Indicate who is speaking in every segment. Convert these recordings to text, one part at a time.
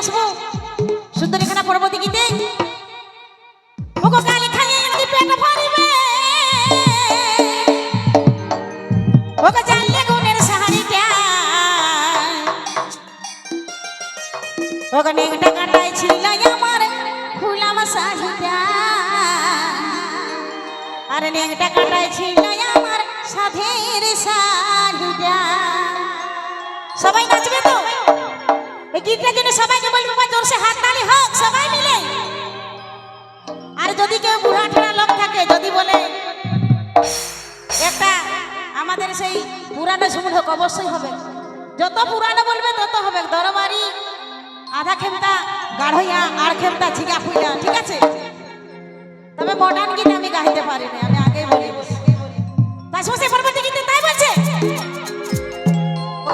Speaker 1: আসব। সুন্দরীখানা পরবর্তী গীতে কালি খালি যদি পেট ভরিবে। ওগো জানলে গুণের সাহারিটা। ওগো নেংটা কাটাই ছিল আমার ফুলাম সাহিটা আর নেংটা কাটাই ছিল আমার সাধের সাহিটা সবাই নাচবে তো? গীতটার জন্য সবাইকে বলব, মা জোরসে হাত তালি হোক, সবাই মিলে। আর যদি কেউ বুড়া লোক থাকে, যদি বলে, একটা আমাদের সেই পুরানো সমুদ হোক, অবশ্যই হবে। যত পুরানো বলবে, তত হবে। দরবারি, আধা খেমটা গাঢ়ইয়া, আর খেমটা ঝিগা ফুইলা, ঠিক আছে? তবে মডার্ন গীত আমি গাইতে পারি না আমি আগেই বলি। তাই বলছে?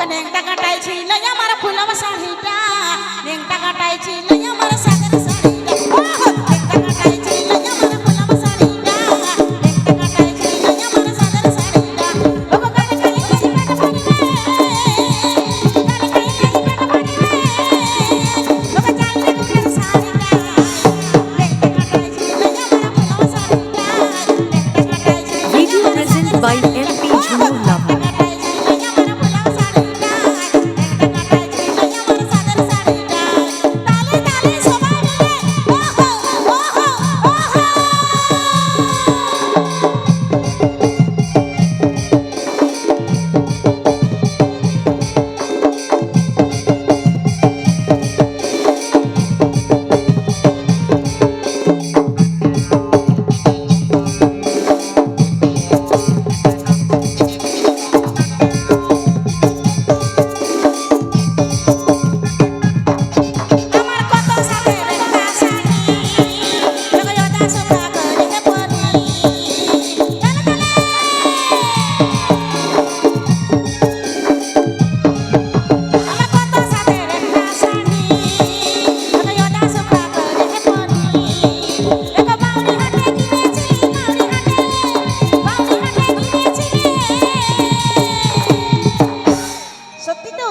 Speaker 1: ওই নেংটা কাটাইছি নাই আমার ফুলাম শাড়িটা নেংটা কাটাইছি নাই আমার সাগর সত্যি তো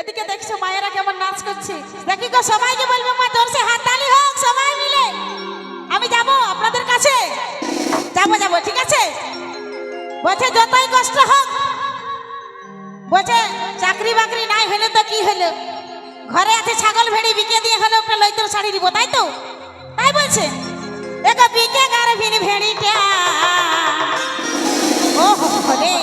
Speaker 1: এদিকে দেখছ মায়েরা কেমন নাচ করছে। দেখি গো, সবাইকে বলব, মা জোরসে হাত তালি হোক, সবাই মিলে। আমি যাব আপনাদের কাছে। যাব যাব, ঠিক আছে? বলছে, যতই কষ্ট হোক। বলছে, চাকরি বাকরি নাই হলে তো কি হলো? ঘরে আছে ছাগল ভেড়ি, বিকে দিয়ে হলো একটা লইতর শাড়ি দিব, তাই তো? তাই বলছে। এক বিকে গার ভিন ভেড়িটা। ও হো হলে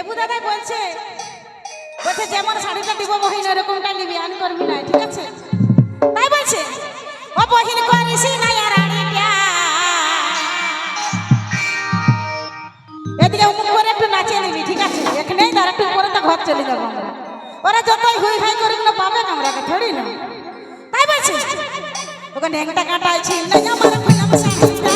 Speaker 1: দেবু দাদাই বলছে বলছে যেমন শাড়িটা দিব বহিন এরকমটা নিবি আন করবি না, ঠিক আছে? তাই বলছে, ও বহিন করিস না আর এদিকে করে একটু নাচিয়ে নিবি, ঠিক আছে? এখানেই তার একটু উপরে তো ঘর চলে যাব আমরা। ওরা যতই হুই হাই করি না, পাবে না আমরা থোড়ি না। তাই বলছে ওখানে একটা কাটাই ছিল আমার ফুলাম শাড়িটা।